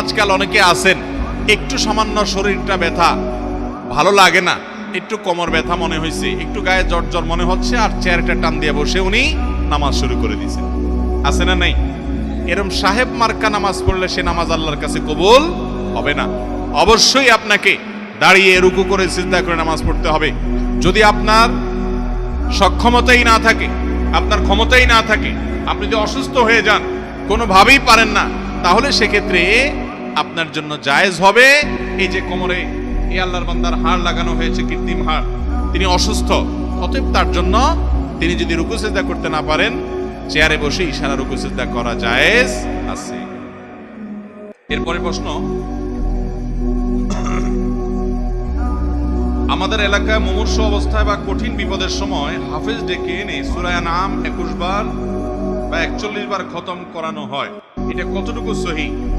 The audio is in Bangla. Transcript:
আজকাল অনেকে আছেন, একটু সামান্য শরীরটা ব্যথা, ভালো লাগে না, একটু কোমর ব্যথা মনে হয়েছে একটু গায়ে জ্বর জ্বর মনে হচ্ছে আর চেয়ারটা টান দিয়ে বসে উনি নামাজ শুরু করে দিয়েছেন। আছে না নাই? এরম সাহেব মার্কা নামাজ পড়লে সে নামাজ আল্লাহর কাছে কবুল হবে না। অবশ্যই আপনাকে দাঁড়িয়ে রুকু করে চিন্তা করে নামাজ পড়তে হবে। যদি আপনার সক্ষমতাই না থাকে, আপনার ক্ষমতাই না থাকে, আপনি যদি অসুস্থ হয়ে যান, কোনোভাবেই পারেন না। তাহলে সেক্ষেত্রে আপনার জন্য জায়েজ হবে এই যে কোমরে এই আল্লাহর বান্দার হাড় লাগানো হয়েছে, কৃত্রিম হাড়। তিনি অসুস্থ, অতএব তার জন্য তিনি যদি রুকু সেজদা করতে না পারেন, চেয়ারে বসে ইশারা রুকু সেজদা করা জায়েজ আছে। এরপরে প্রশ্ন, আমাদের এলাকায় মুমূর্ষ অবস্থায় বা কঠিন বিপদের সময় হাফেজ ডেকে এনে সুরায়া নাম একুশ বার বা একচল্লিশ বার খতম করানো হয়। Ele é contudo com o sorrinho.